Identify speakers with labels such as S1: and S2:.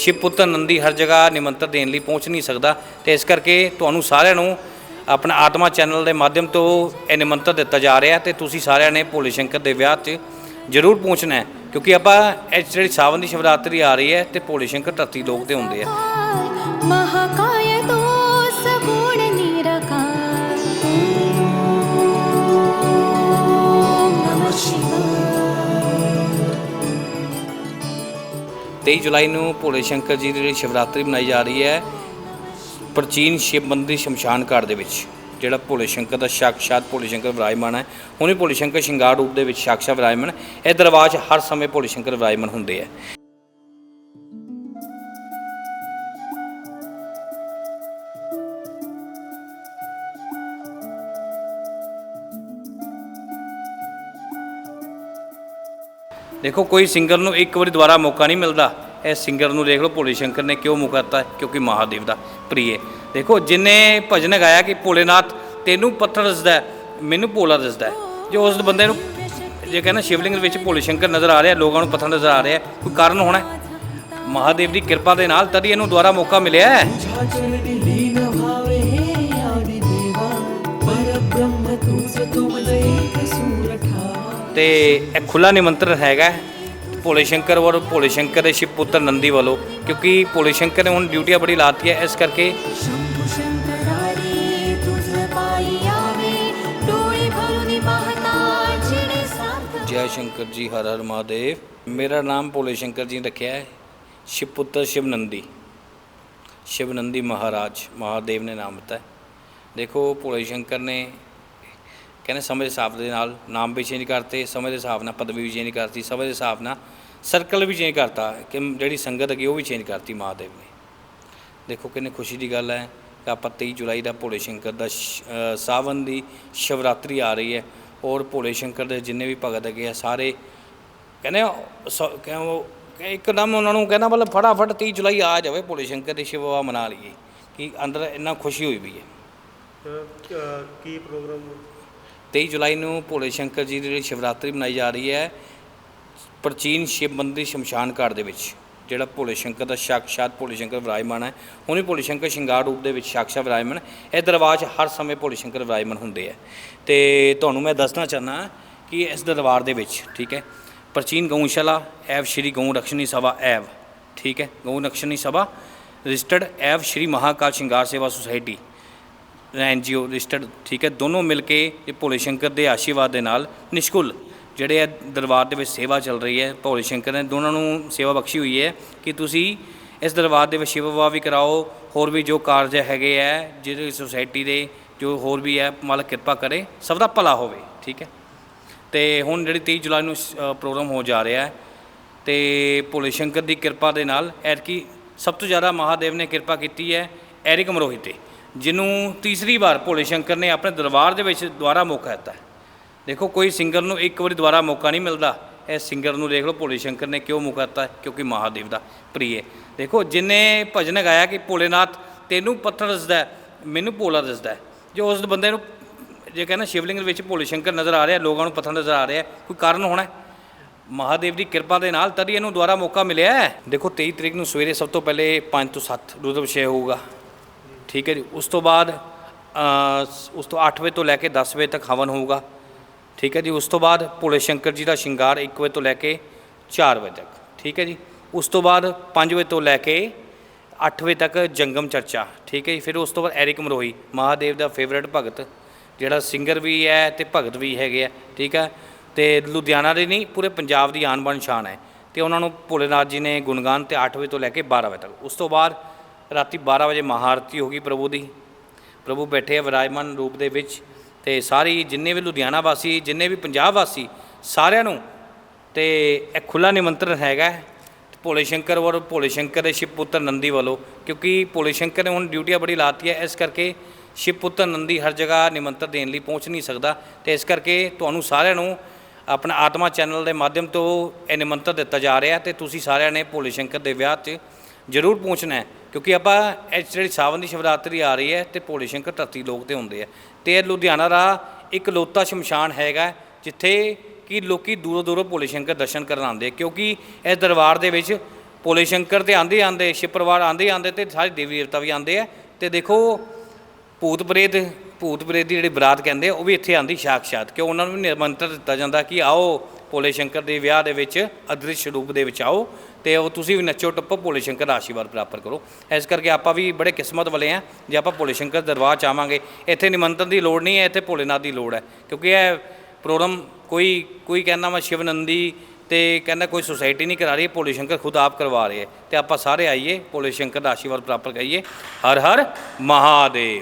S1: ਸ਼ਿਵ ਪੁੱਤਰ ਨੰਦੀ ਹਰ ਜਗ੍ਹਾ ਨਿਮੰਤਰ ਦੇਣ ਲਈ ਪਹੁੰਚ ਨਹੀਂ ਸਕਦਾ। ਤੇ ਇਸ ਕਰਕੇ ਤੁਹਾਨੂੰ ਸਾਰਿਆਂ ਨੂੰ ਆਪਣਾ ਆਤਮਾ ਚੈਨਲ ਦੇ ਮਾਧਿਅਮ ਤੋਂ ਇਹ ਨਿਮੰਤਰ ਦਿੱਤਾ ਜਾ ਰਿਹਾ ਤੇ ਤੁਸੀਂ ਸਾਰਿਆਂ ਨੇ ਭੋਲੇ ਸ਼ੰਕਰ ਦੇ ਵਿਆਹ ਤੇ ਜ਼ਰੂਰ ਪਹੁੰਚਣਾ ਹੈ, ਕਿਉਂਕਿ ਆਪਾਂ ਇਸ ਜਿਹੜੀ ਸਾਵਨ ਦੀ ਸ਼ਿਵਰਾਤਰੀ ਆ ਰਹੀ ਹੈ ਤੇ ਭੋਲੇ ਸ਼ੰਕਰ ਧਰਤੀ ਲੋਕ ਤੇ ਹੁੰਦੇ ਆ। 23 ਜੁਲਾਈ ਨੂੰ ਭੋਲੇ ਸ਼ੰਕਰ ਜੀ ਦੀ ਜਿਹੜੀ ਸ਼ਿਵਰਾਤਰੀ ਮਨਾਈ ਜਾ ਰਹੀ ਹੈ, ਪ੍ਰਾਚੀਨ ਸ਼ਿਵ ਮੰਦਿਰ ਸ਼ਮਸ਼ਾਨ ਘਾਟ ਦੇ ਵਿੱਚ, ਜਿਹੜਾ ਭੋਲੇ ਸ਼ੰਕਰ ਦਾ ਸਾਕਸ਼ਾਤ ਭੋਲੇ ਸ਼ੰਕਰ ਵਿਰਾਜਮਾਨ ਹੈ, ਹੁਣੇ ਭੋਲੇ ਸ਼ੰਕਰ ਸ਼ਿੰਗਾਰ ਰੂਪ ਦੇ ਵਿੱਚ ਸਾਕਸ਼ਾਤ ਵਿਰਾਜਮਾਨ ਇਹ ਦਰਬਾਰ 'ਚ ਹਰ ਸਮੇਂ ਭੋਲੇ ਸ਼ੰਕਰ ਵਿਰਾਜਮਾਨ ਹੁੰਦੇ ਆ ਦੇਖੋ, ਕੋਈ ਸਿੰਗਰ ਨੂੰ ਇੱਕ ਵਾਰੀ ਦੁਬਾਰਾ ਮੌਕਾ ਨਹੀਂ ਮਿਲਦਾ। ਇਹ ਸਿੰਗਰ ਨੂੰ ਦੇਖ ਲਓ, ਭੋਲੇ ਸ਼ੰਕਰ ਨੇ ਕਿਉਂ ਮੌਕਾ ਦਿੱਤਾ ਕਿਉਂਕਿ ਮਹਾਦੇਵ ਦਾ ਪ੍ਰੀਏ। ਦੇਖੋ, ਜਿਨੇ ਭਜਨ ਗਾਇਆ ਕਿ ਭੋਲੇਨਾਥ ਤੈਨੂੰ ਪੱਥਰ ਦਿਸਦਾ ਮੈਨੂੰ ਭੋਲਾ ਦਿਸਦਾ ਹੈ। ਜੋ ਉਸ ਬੰਦੇ ਨੂੰ, ਜੇ ਕਹਿੰਦਾ ਸ਼ਿਵਲਿੰਗ ਦੇ ਵਿੱਚ ਭੋਲੇ ਸ਼ੰਕਰ ਨਜ਼ਰ ਆ ਰਿਹਾ, ਲੋਕਾਂ ਨੂੰ ਪੱਥਰ ਨਜ਼ਰ ਆ ਰਿਹਾ, ਕੋਈ ਕਾਰਨ ਹੋਣਾ ਮਹਾਦੇਵ ਦੀ ਕਿਰਪਾ ਦੇ ਨਾਲ ਤਦ ਇਹਨੂੰ ਦੁਬਾਰਾ ਮੌਕਾ ਮਿਲਿਆ ਹੈ। ਤੇ ਇਹ ਖੁੱਲਾ ਨਿਮੰਤਰਣ ਹੈਗਾ ਭੋਲੇ ਸ਼ੰਕਰ ਔਰ ਭੋਲੇ ਸ਼ੰਕਰ ਦੇ ਸ਼ਿਵ ਪੁੱਤਰ ਨੰਦੀ ਵੱਲੋਂ ਕਿਉਂਕਿ ਭੋਲੇ ਸ਼ੰਕਰ ਨੇ ਹੁਣ ਡਿਊਟੀਆਂ ਬੜੀ ਲਾਤੀ ਹੈ ਇਸ ਕਰਕੇ ਜੈ ਸ਼ੰਕਰ ਜੀ ਹਰ ਹਰ ਮਹਾਦੇਵ। ਮੇਰਾ ਨਾਮ ਭੋਲੇ ਸ਼ੰਕਰ ਜੀ ਰੱਖਿਆ ਹੈ ਸ਼ਿਵ ਪੁੱਤਰ ਸ਼ਿਵ ਨੰਦੀ। ਸ਼ਿਵ ਨੰਦੀ ਮਹਾਰਾਜ ਮਹਾਦੇਵ ਨੇ ਨਾਮ ਦਿੱਤਾ ਦੇਖੋ ਭੋਲੇ ਸ਼ੰਕਰ ਨੇ ਕਹਿੰਦੇ ਸਮੇਂ ਦੇ ਹਿਸਾਬ ਦੇ ਨਾਲ ਨਾਮ ਵੀ ਚੇਂਜ ਕਰਤੇ, ਸਮੇਂ ਦੇ ਹਿਸਾਬ ਨਾਲ ਪਦਵੀ ਵੀ ਚੇਂਜ ਕਰਤੀ, ਸਮੇਂ ਦੇ ਹਿਸਾਬ ਨਾਲ ਸਰਕਲ ਵੀ ਚੇਂਜ ਕਰਤਾ ਕਿ ਜਿਹੜੀ ਸੰਗਤ ਹੈਗੀ ਉਹ ਵੀ ਚੇਂਜ ਕਰਤੀ ਮਹਾਦੇਵ ਨੇ। ਦੇਖੋ ਕਿੰਨੇ ਖੁਸ਼ੀ ਦੀ ਗੱਲ ਹੈ ਕਿ ਆਪਾਂ 23 ਜੁਲਾਈ ਦਾ ਭੋਲੇ ਸ਼ੰਕਰ ਦਾ ਸ਼- ਸਾਵਨ ਦੀ ਸ਼ਿਵਰਾਤਰੀ ਆ ਰਹੀ ਹੈ ਔਰ ਭੋਲੇ ਸ਼ੰਕਰ ਦੇ ਜਿੰਨੇ ਵੀ ਭਗਤ ਹੈਗੇ ਆ ਸਾਰੇ ਕਹਿੰਦੇ ਉਹ ਕਹਿੰਦੇ ਇੱਕਦਮ ਉਹਨਾਂ ਨੂੰ ਕਹਿੰਦਾ ਮਤਲਬ ਫਟਾਫਟ 30 ਜੁਲਾਈ ਆ ਜਾਵੇ ਭੋਲੇ ਸ਼ੰਕਰ ਦੀ ਸ਼ਿਵਾ ਮਨਾ ਲਈਏ ਕਿ ਅੰਦਰ ਇੰਨਾ ਖੁਸ਼ੀ ਹੋਈ ਵੀ ਹੈ।
S2: ਕੀ ਪ੍ਰੋਗਰਾਮ
S1: 23 ਜੁਲਾਈ ਨੂੰ ਭੋਲੇ ਸ਼ੰਕਰ ਜੀ ਦੀ ਜਿਹੜੀ ਸ਼ਿਵਰਾਤਰੀ ਮਨਾਈ ਜਾ ਰਹੀ ਹੈ, ਪ੍ਰਾਚੀਨ ਸ਼ਿਵ ਮੰਦਿਰ ਸ਼ਮਸ਼ਾਨ ਘਾਟ ਦੇ ਵਿੱਚ, ਜਿਹੜਾ ਭੋਲੇ ਸ਼ੰਕਰ ਦਾ ਸਾਕਸ਼ਾਤ ਭੋਲੇ ਸ਼ੰਕਰ ਵਿਰਾਜਮਾਨ ਹੈ, ਉਹਨੇ ਭੋਲੇ ਸ਼ੰਕਰ ਸ਼ਿੰਗਾਰ ਰੂਪ ਦੇ ਵਿੱਚ ਸਾਕਸ਼ਾਤ ਵਿਰਾਜਮਾਨ ਇਹ ਦਰਬਾਰ 'ਚ ਹਰ ਸਮੇਂ ਭੋਲੇ ਸ਼ੰਕਰ ਵਿਰਾਜਮਾਨ ਹੁੰਦੇ ਆ ਤੇ ਤੁਹਾਨੂੰ ਮੈਂ ਦੱਸਣਾ ਚਾਹਨਾ ਕਿ ਇਸ ਦਰਬਾਰ ਦੇ ਵਿੱਚ, ਠੀਕ ਹੈ, ਪ੍ਰਾਚੀਨ ਗਊਸ਼ਾਲਾ, ਐਵ ਸ਼੍ਰੀ ਗਊ ਰਖਸ਼ਣੀ ਸਭਾ, ਐਵ, ਠੀਕ ਹੈ, ਗਊ ਰਖਸ਼ਣੀ ਸਭਾ, ਰਜਿਸਟਰਡ ਐਵ ਸ਼੍ਰੀ ਮਹਾਕਾਲ ਸ਼ਿੰਗਾਰ ਸੇਵਾ ਸੁਸਾਇਟੀ ਐਨਜੀਓ ਰਜਿਸਟਰਡ, ਠੀਕ ਹੈ? ਦੋਨੋਂ ਮਿਲ ਕੇ ਇਹ ਭੋਲੇ ਸ਼ੰਕਰ ਦੇ ਆਸ਼ੀਰਵਾਦ ਦੇ ਨਾਲ ਨਿਸ਼ਕੁਲ ਜਿਹੜੇ ਇਹ ਦਰਬਾਰ ਦੇ ਵਿੱਚ ਸੇਵਾ ਚੱਲ ਰਹੀ ਹੈ, ਭੋਲੇ ਸ਼ੰਕਰ ਨੇ ਦੋਨਾਂ ਨੂੰ ਸੇਵਾ ਬਖਸ਼ੀ ਹੋਈ ਹੈ ਕਿ ਤੁਸੀਂ ਇਸ ਦਰਬਾਰ ਦੇ ਵਿੱਚ ਸ਼ਿਵ ਵਿਵਾਹ ਵੀ ਕਰਾਓ, ਹੋਰ ਵੀ ਜੋ ਕਾਰਜ ਹੈਗੇ ਹੈ, ਜਿਹੜੇ ਸੁਸਾਇਟੀ ਦੇ ਜੋ ਹੋਰ ਵੀ ਹੈ, ਮਾਲਕ ਕਿਰਪਾ ਕਰੇ, ਸਭ ਦਾ ਭਲਾ ਹੋਵੇ, ਠੀਕ ਹੈ? ਤੇ ਹੁਣ ਜਿਹੜੀ 23 ਜੁਲਾਈ ਨੂੰ ਪ੍ਰੋਗਰਾਮ ਹੋ ਜਾ ਰਿਹਾ ਹੈ, ਤੇ ਭੋਲੇ ਸ਼ੰਕਰ ਦੀ ਕਿਰਪਾ ਦੇ ਨਾਲ ਐਤਕੀ ਸਭ ਤੋਂ ਜ਼ਿਆਦਾ ਮਹਾਦੇਵ ਨੇ ਕਿਰਪਾ ਕੀਤੀ ਹੈ ਐਰਿਕ ਮਰੋਹਿਤ ਤੇ। ਜਿਹਨੂੰ ਤੀਸਰੀ ਵਾਰ ਭੋਲੇ ਸ਼ੰਕਰ ਨੇ ਆਪਣੇ ਦਰਬਾਰ ਦੇ ਵਿੱਚ ਦੁਬਾਰਾ ਮੌਕਾ ਦਿੱਤਾ ਦੇਖੋ, ਕੋਈ ਸਿੰਗਰ ਨੂੰ ਇੱਕ ਵਾਰੀ ਦੁਬਾਰਾ ਮੌਕਾ ਨਹੀਂ ਮਿਲਦਾ। ਇਹ ਸਿੰਗਰ ਨੂੰ ਦੇਖ ਲਓ, ਭੋਲੇ ਸ਼ੰਕਰ ਨੇ ਕਿਉਂ ਮੌਕਾ ਦਿੱਤਾ ਕਿਉਂਕਿ ਮਹਾਦੇਵ ਦਾ ਪ੍ਰੀਏ ਦੇਖੋ, ਜਿਨੇ ਭਜਨ ਗਾਇਆ ਕਿ ਭੋਲੇਨਾਥ ਤੈਨੂੰ ਪੱਥਰ ਦਿਸਦਾ ਮੈਨੂੰ ਭੋਲਾ ਦਿਸਦਾ ਹੈ। ਜੋ ਉਸ ਬੰਦੇ ਨੂੰ, ਜੇ ਕਹਿੰਦਾ ਸ਼ਿਵਲਿੰਗ ਦੇ ਵਿੱਚ ਭੋਲੇ ਸ਼ੰਕਰ ਨਜ਼ਰ ਆ ਰਿਹਾ, ਲੋਕਾਂ ਨੂੰ ਪੱਥਰ ਨਜ਼ਰ ਆ ਰਿਹਾ, ਕੋਈ ਕਾਰਨ ਹੋਣਾ ਮਹਾਦੇਵ ਦੀ ਕਿਰਪਾ ਦੇ ਨਾਲ ਤਦ ਇਹਨੂੰ ਦੁਬਾਰਾ ਮੌਕਾ ਮਿਲਿਆ ਦੇਖੋ 23 ਤਰੀਕ ਨੂੰ ਸਵੇਰੇ ਸਭ ਤੋਂ ਪਹਿਲੇ 5 ਤੋਂ 7 ਰੁਦਰਭਿਸ਼ੇਕ ਹੋਊਗਾ। ਠੀਕ ਹੈ ਜੀ। ਉਸ ਤੋਂ ਬਾਅਦ ਉਸ ਤੋਂ 8 ਵਜੇ ਤੋਂ ਲੈ ਕੇ 10 ਵਜੇ ਤੱਕ ਹਵਨ ਹੋਊਗਾ। ਠੀਕ ਹੈ ਜੀ। ਉਸ ਤੋਂ ਬਾਅਦ ਭੋਲੇ ਸ਼ੰਕਰ ਜੀ ਦਾ ਸ਼ਿੰਗਾਰ 1 ਵਜੇ ਤੋਂ ਲੈ ਕੇ 4 ਵਜੇ ਤੱਕ। ਠੀਕ ਹੈ ਜੀ। ਉਸ ਤੋਂ ਬਾਅਦ 5 ਵਜੇ ਤੋਂ ਲੈ ਕੇ 8 ਵਜੇ ਤੱਕ ਜੰਗਮ ਚਰਚਾ। ਠੀਕ ਹੈ ਜੀ। ਫਿਰ ਉਸ ਤੋਂ ਬਾਅਦ ਐਰਿਕ ਮਰੋਹੀ, ਮਹਾਦੇਵ ਦਾ ਫੇਵਰੇਟ ਭਗਤ, ਜਿਹੜਾ ਸਿੰਗਰ ਵੀ ਹੈ ਤੇ ਭਗਤ ਵੀ ਹੈਗੇ ਆ। ਠੀਕ ਹੈ। ਤੇ ਲੁਧਿਆਣਾ ਦੇ ਨਹੀਂ, ਪੂਰੇ ਪੰਜਾਬ ਦੀ ਆਨ ਬਣ ਸ਼ਾਨ ਹੈ। ਤੇ ਉਹਨਾਂ ਨੂੰ ਭੋਲੇਨਾਥ ਜੀ ਨੇ ਗੁਣਗਾਨ ਤੇ 8 ਵਜੇ ਤੋਂ ਲੈ ਕੇ 12 ਵਜੇ ਤੱਕ। ਉਸ ਤੋਂ ਬਾਅਦ ਰਾਤੀ 12 ਵਜੇ ਮਹਾਰਤੀ ਹੋਗੀ ਪ੍ਰਭੂ ਦੀ ਪ੍ਰਭੂ ਬੈਠੇ ਆ ਵਿਰਾਜਮਾਨ ਰੂਪ ਦੇ ਵਿੱਚ ਤੇ ਸਾਰੀ ਜਿੰਨੇ ਵੀ ਲੁਧਿਆਣਾ ਵਾਸੀ, ਜਿੰਨੇ ਵੀ ਪੰਜਾਬ ਵਾਸੀ, ਸਾਰਿਆਂ ਨੂੰ ਤੇ ਇਹ ਖੁੱਲਾ ਨਿਮੰਤਰਣ ਹੈਗਾ ਹੈ। ਭੋਲੇ ਸ਼ੰਕਰ ਔਰ ਭੋਲੇ ਸ਼ੰਕਰ ਦੇ ਸ਼ਿਵ ਪੁੱਤਰ ਨੰਦੀ ਵੱਲੋਂ, ਕਿਉਂਕਿ ਭੋਲੇ ਸ਼ੰਕਰ ਨੇ ਹੁਣ ਡਿਊਟੀਆਂ ਬੜੀ ਲਾਤੀ ਹੈ, ਇਸ ਕਰਕੇ ਸ਼ਿਵ ਪੁੱਤਰ ਨੰਦੀ ਹਰ ਜਗ੍ਹਾ ਨਿਮੰਤਰਣ ਦੇਣ ਲਈ ਪਹੁੰਚ ਨਹੀਂ ਸਕਦਾ ਤੇ ਇਸ ਕਰਕੇ ਤੁਹਾਨੂੰ ਸਾਰਿਆਂ ਨੂੰ ਆਪਣਾ ਆਤਮਾ ਚੈਨਲ ਦੇ ਮਾਧਿਅਮ ਤੋਂ ਇਹ ਨਿਮੰਤਰਣ ਦਿੱਤਾ ਜਾ ਰਿਹਾ ਤੇ ਤੁਸੀਂ ਸਾਰਿਆਂ ਨੇ ਭੋਲੇ ਸ਼ੰਕਰ ਦੇ ਵਿਆਹ 'ਚ ਜ਼ਰੂਰ ਪਹੁੰਚਣਾ ਹੈ ਕਿਉਂਕਿ ਆਪਾਂ ਇਹ ਜਿਹੜੀ ਸਾਵਨ ਦੀ ਸ਼ਿਵਰਾਤਰੀ ਆ ਰਹੀ ਹੈ ਤੇ ਭੋਲੇ ਸ਼ੰਕਰ ਧਰਤੀ ਲੋਕ ਤੇ ਹੁੰਦੇ ਆ। ਤੇ ਇਹ ਲੁਧਿਆਣਾ ਦਾ ਇੱਕ ਲੋਤਾ ਸ਼ਮਸ਼ਾਨ ਹੈਗਾ ਜਿੱਥੇ ਕਿ ਲੋਕੀ ਦੂਰੋਂ ਦੂਰੋਂ ਭੋਲੇ ਸ਼ੰਕਰ ਦਰਸ਼ਨ ਕਰਨ ਆਉਂਦੇ ਕਿਉਂਕਿ ਇਸ ਦਰਬਾਰ ਦੇ ਵਿੱਚ ਭੋਲੇ ਸ਼ੰਕਰ ਤੇ ਆਂਦੇ ਆਂਦੇ ਸ਼ਿਵ ਪਰਿਵਾਰ ਆਂਦੇ ਆਂਦੇ ਤੇ ਸਾਰੇ ਦੇਵੀ ਦੇਵਤਾ ਵੀ ਆਂਦੇ ਆ। ਤੇ ਦੇਖੋ ਭੂਤ ਪ੍ਰੇਤ ਭੂਤ ਪ੍ਰੇਤ ਦੀ ਜਿਹੜੀ ਬਰਾਤ ਕਹਿੰਦੇ ਆ, ਉਹ ਵੀ ਇੱਥੇ ਆਂਦੀ ਸਾਕਸ਼ਾਤ। ਕਿਉਂ ਉਹਨਾਂ ਨੂੰ ਵੀ ਨਿਮੰਤਰਣ ਦਿੱਤਾ ਜਾਂਦਾ ਕਿ ਆਓ ਭੋਲੇ ਸ਼ੰਕਰ ਦੇ ਵਿਆਹ ਦੇ ਵਿੱਚ ਅਦ੍ਰਿਸ਼ ਰੂਪ ਦੇ ਵਿੱਚ ਆਓ ਤੇ ਉਹ ਤੁਸੀਂ ਵੀ ਨੱਚੋ ਟੱਪੋ, ਭੋਲੇ ਸ਼ੰਕਰ ਦਾ ਆਸ਼ੀਰਵਾਦ ਪ੍ਰਾਪਤ ਕਰੋ। ਇਸ ਕਰਕੇ ਆਪਾਂ ਵੀ ਬੜੇ ਕਿਸਮਤ ਵਾਲੇ ਆ ਜੇ ਆਪਾਂ ਭੋਲੇ ਸ਼ੰਕਰ ਦਰਬਾਰ ਚ ਆਵਾਂਗੇ, ਇੱਥੇ ਨਿਮੰਤਰਣ ਦੀ ਲੋੜ ਨਹੀਂ ਹੈ, ਇੱਥੇ ਭੋਲੇਨਾਥ ਦੀ ਲੋੜ ਹੈ। ਕਿਉਂਕਿ ਇਹ ਪ੍ਰੋਗਰਾਮ ਕੋਈ ਕੋਈ ਕਹਿੰਦਾ ਵਾ ਸ਼ਿਵਨੰਦੀ ਤੇ ਕਹਿੰਦਾ ਕੋਈ ਸੁਸਾਇਟੀ ਨਹੀਂ ਕਰਾ ਰਹੀ, ਭੋਲੇ ਸ਼ੰਕਰ ਖੁਦ ਆਪ ਕਰਵਾ ਰਹੇ ਹੈ। ਤੇ ਆਪਾਂ ਸਾਰੇ ਆਈਏ, ਭੋਲੇ ਸ਼ੰਕਰ ਦਾ ਆਸ਼ੀਰਵਾਦ ਪ੍ਰਾਪਤ ਕਰੀਏ। ਹਰ ਹਰ ਮਹਾਦੇਵ।